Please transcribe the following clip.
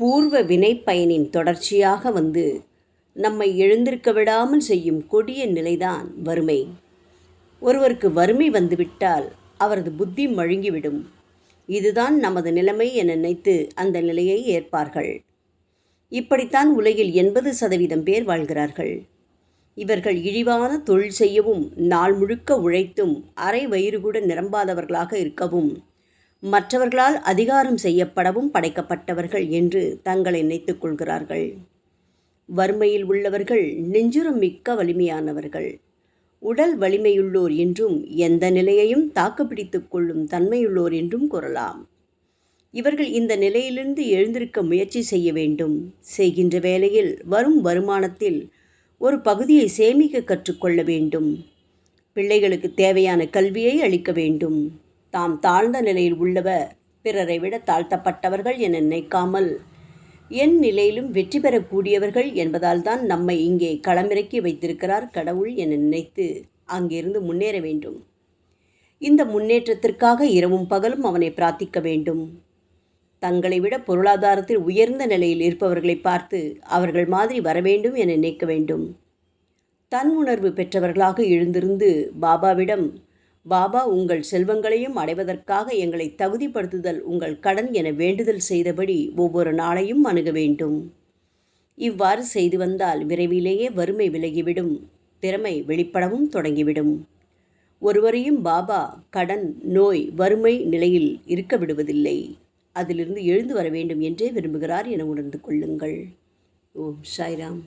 பூர்வ வினைப்பயனின் தொடர்ச்சியாக வந்து நம்மை எழுந்திருக்க விடாமல் செய்யும் கொடிய நிலைதான் வறுமை. ஒருவருக்கு வறுமை வந்துவிட்டால் அவரது புத்தி மழுங்கிவிடும். இதுதான் நமது நிலைமை என நினைத்து அந்த நிலையை ஏற்பார்கள். இப்படித்தான் உலகில் எண்பது சதவீதம் பேர் வாழ்கிறார்கள். இவர்கள் இழிவான தொழில் செய்யவும் நாள் முழுக்க உழைத்தும் அரை வயிறு கூட நிரம்பாதவர்களாக இருக்கவும் மற்றவர்களால் அதிகாரம் செய்யப்படவும் படைக்கப்பட்டவர்கள் என்று தங்களை நினைத்துக் கொள்கிறார்கள். வறுமையில் உள்ளவர்கள் நெஞ்சுரம் மிக்க வலிமையானவர்கள். உடல் வலிமையுள்ளோர் என்றும் எந்த நிலையையும் தாக்குப்பிடித்துக் கொள்ளும் தன்மையுள்ளோர் என்றும் கூறலாம். இவர்கள் இந்த நிலையிலிருந்து எழுந்திருக்க முயற்சி செய்ய வேண்டும். செய்கின்ற வேளையில் வரும் வருமானத்தில் ஒரு பகுதியை சேமிக்க கற்றுக்கொள்ள வேண்டும். பிள்ளைகளுக்கு தேவையான கல்வியை அளிக்க வேண்டும். தாம் தாழ்ந்த நிலையில் உள்ளவர் பிறரை விட தாழ்த்தப்பட்டவர்கள் என நினைக்காமல் என் நிலையிலும் வெற்றி பெறக்கூடியவர்கள் என்பதால் தான் நம்மை இங்கே களமிறக்கி வைத்திருக்கிறார் கடவுள் என நினைத்து அங்கிருந்து முன்னேற வேண்டும். இந்த முன்னேற்றத்திற்காக இரவும் பகலும் அவனை பிரார்த்திக்க வேண்டும். தங்களை விட பொருளாதாரத்தில் உயர்ந்த நிலையில் இருப்பவர்களை பார்த்து அவர்கள் மாதிரி வர வேண்டும் என நினைக்க வேண்டும். தன் உணர்வு பெற்றவர்களாக எழுந்திருந்து பாபாவிடம் பாபா உங்கள் செல்வங்களையும் அடைவதற்காக எங்களை தகுதிப்படுத்துதல் உங்கள் கடன் என வேண்டுதல் செய்தபடி ஒவ்வொரு நாளையும் அணுக வேண்டும். இவ்வாறு செய்து வந்தால் விரைவிலேயே வறுமை விலகிவிடும் திறமை வெளிப்படவும் தொடங்கிவிடும். ஒருவரையும் பாபா கடன் நோய் வறுமை நிலையில் இருக்க விடுவதில்லை. அதிலிருந்து எழுந்து வர வேண்டும் என்றே விரும்புகிறார் என உணர்ந்து கொள்ளுங்கள். ஓம் சாய்ராம்.